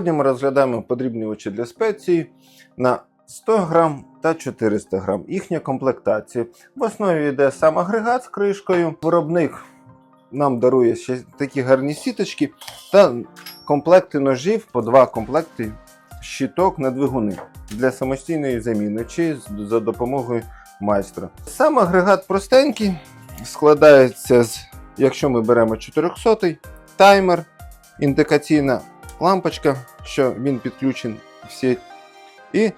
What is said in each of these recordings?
Сьогодні ми розглядаємо подрібнювачі для спеції на 100 грам та 400 грам. Їхня комплектація. В основі йде сам агрегат з кришкою. Виробник нам дарує ще такі гарні сіточки та комплекти ножів по два комплекти щиток на двигуни для самостійної заміни чи за допомогою майстра. Сам агрегат простенький, складається з, якщо ми беремо 400 таймер, індикаційна лампочка, що він підключений в сеть, і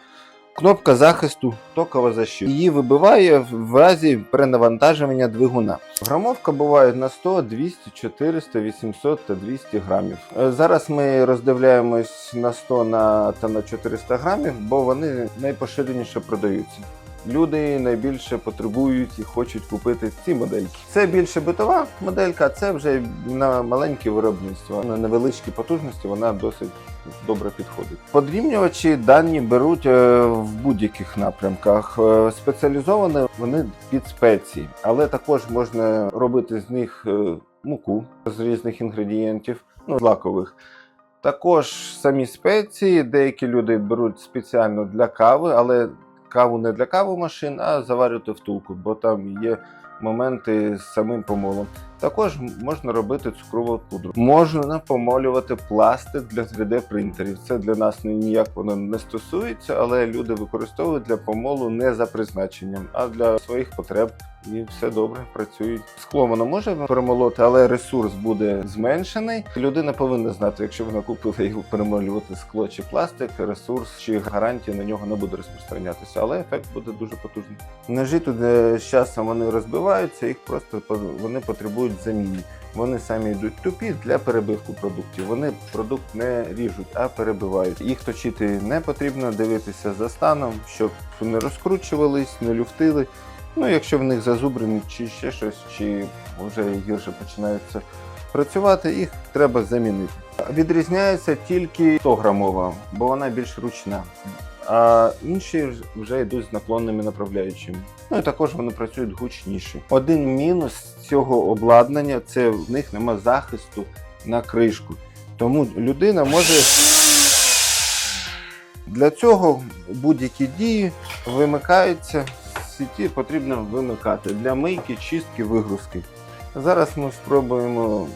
кнопка захисту токова защита. Її вибиває в разі перенавантаження двигуна. Грамовка буває на 100, 200, 400, 800 та 200 грамів. Е, Зараз ми роздивляємось на 100 на, та на 400 грамів, бо вони найпоширеніше продаються. Люди найбільше потребують і хочуть купити ці модельки. Це більше битова моделька, це вже на маленьке виробництво. На невеличкі потужності вона досить добре підходить. Подрівнювачі дані беруть е, в будь-яких напрямках. Е, Спеціалізовані вони під спеції, але також можна робити з них е, муку з різних інгредієнтів, ну злакових. Також самі спеції, деякі люди беруть спеціально для кави, але каву не для кавомашин, а заварювати втулку, бо там є моменти з самим помолом. Також можна робити цукрову пудру. Можна помолювати пластик для 3D принтерів. Це для нас ні- ніяк воно не стосується, але люди використовують для помолу не за призначенням, а для своїх потреб. І все добре працюють. Скло воно може перемолоти, але ресурс буде зменшений. Людина повинна знати, якщо вона купила його перемолювати скло чи пластик, ресурс чи гарантія на нього не буде розпространятися, але ефект буде дуже потужний. Ножі тут е, з часом вони розбиваються, їх просто вони потребують заміни. Вони самі йдуть тупі для перебивку продуктів. Вони продукт не ріжуть, а перебивають. Їх точити не потрібно дивитися за станом, щоб не розкручувались, не люфтили. Ну, якщо в них зазубрені чи ще щось, чи вже гірше починаються працювати, їх треба замінити. Відрізняється тільки 100 грамова, бо вона більш ручна. А інші вже йдуть з наклонними направляючими. Ну і також вони працюють гучніше. Один мінус цього обладнання це в них нема захисту на кришку. Тому людина може для цього будь-які дії вимикаються з сіті, потрібно вимикати для мийки, чистки, вигрузки. Зараз ми спробуємо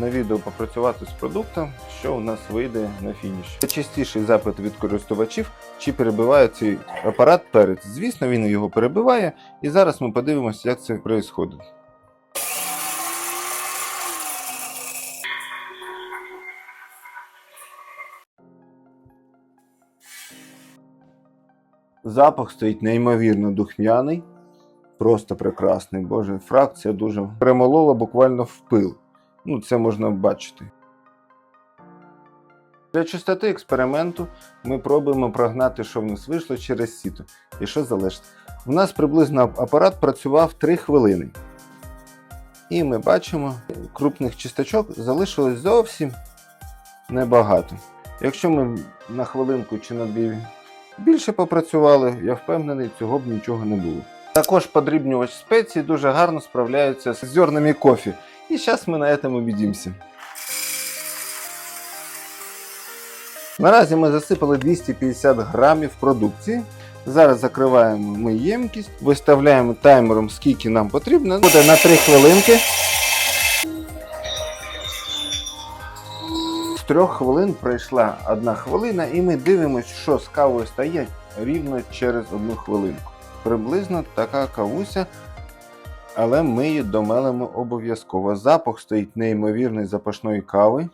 на відео попрацювати з продуктом, що у нас вийде на фініші. Це частіший запит від користувачів, чи перебиває цей апарат перед. Звісно, він його перебиває, і зараз ми подивимося, як це відбувається. Запах стоїть неймовірно духмяний, просто прекрасний. Боже, фракція дуже перемолола буквально в пил. Ну, це можна бачити. Для чистоти експерименту ми пробуємо прогнати, що в нас вийшло через сіто. І що залежить. У нас приблизно апарат працював 3 хвилини. І ми бачимо, крупних чисточок залишилось зовсім небагато. Якщо ми на хвилинку чи на дві більше попрацювали, я впевнений, цього б нічого не було. Також подрібнювач спецій дуже гарно справляється з зернами кофі. І зараз ми на цьому відімося. Наразі ми засипали 250 грамів продукції. Зараз закриваємо ми ємкість, виставляємо таймером, скільки нам потрібно. Буде на 3 хвилинки. З 3 хвилин пройшла 1 хвилина, і ми дивимося, що з кавою стає рівно через 1 хвилинку. Приблизно така кавуся, але ми її домелимо обов'язково. Запах стоїть неймовірний запашної кави.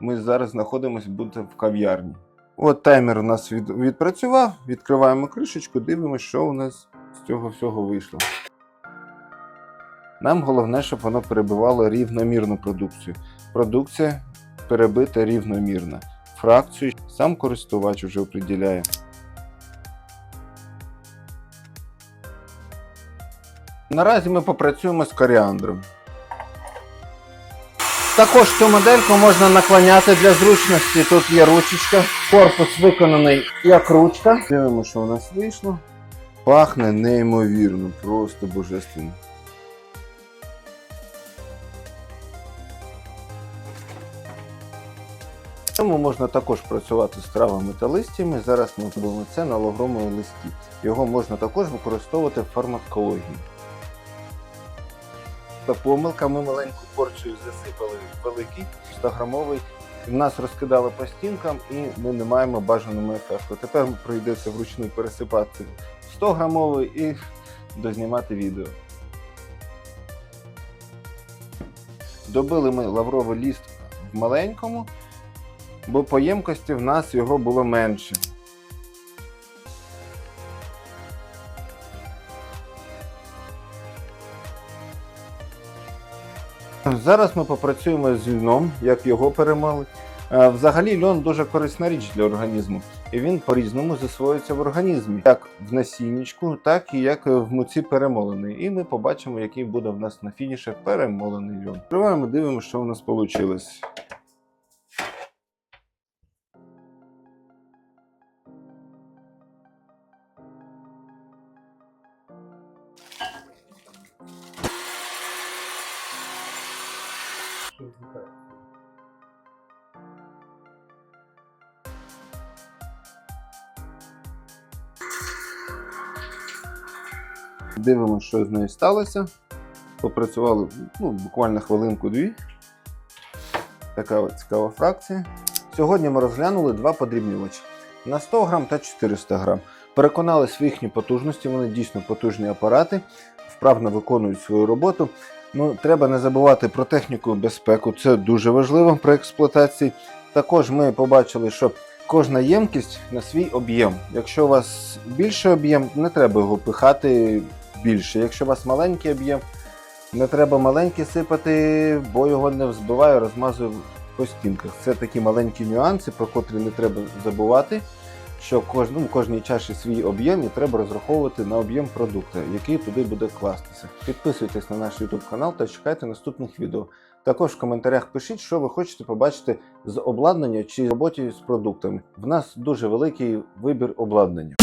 Ми зараз знаходимося буде в кав'ярні. От таймер у нас від, відпрацював, відкриваємо кришечку, дивимося, що у нас з цього всього вийшло. Нам головне, щоб воно перебивало рівномірну продукцію. Продукція перебита рівномірно. Фракцію сам користувач вже определяє. Наразі ми попрацюємо з коріандром. Також цю модельку можна наклоняти для зручності. Тут є ручечка, корпус виконаний як ручка. Дивимося, що у нас вийшло. Пахне неймовірно, просто божественно. Тому можна також працювати з травами та листями. Зараз ми робимо це на лавровому листі. Його можна також використовувати в фармакології. Та помилка ми маленьку порцію засипали великий 100-грамовий. Нас розкидали по стінкам і ми не маємо бажаного ефекту. Тепер прийдеться вручну пересипати 100 грамовий і дознімати відео. Добили ми лавровий ліст в маленькому, бо по ємкості в нас його було менше. Зараз ми попрацюємо з льном, як його перемали. Е, Взагалі льон дуже корисна річ для організму, і він по-різному засвоюється в організмі, як в насінничку, так і як в муці перемолений. І ми побачимо, який буде в нас на фініші перемолений льон. Триваємо, дивимося, що в нас вийшло. Дивимося, що з нею сталося. Попрацювали ну, буквально хвилинку-дві. Така цікава фракція. Сьогодні ми розглянули два подрібнювачі на 100 грам та 400 грам. Переконалися в їхній потужності, вони дійсно потужні апарати, вправно виконують свою роботу. Ну, треба не забувати про техніку безпеку, це дуже важливо при експлуатації. Також ми побачили, що кожна ємкість на свій об'єм. Якщо у вас більший об'єм, не треба його пихати більше. Якщо у вас маленький об'єм, не треба маленький сипати, бо його не взбиває, розмазує по стінках. Це такі маленькі нюанси, про котрі не треба забувати. Що кожному кожній чаші свій об'єм і треба розраховувати на об'єм продукту, який туди буде кластися. Підписуйтесь на наш YouTube канал та чекайте наступних відео. Також в коментарях пишіть, що ви хочете побачити з обладнання чи роботі з продуктами. В нас дуже великий вибір обладнання.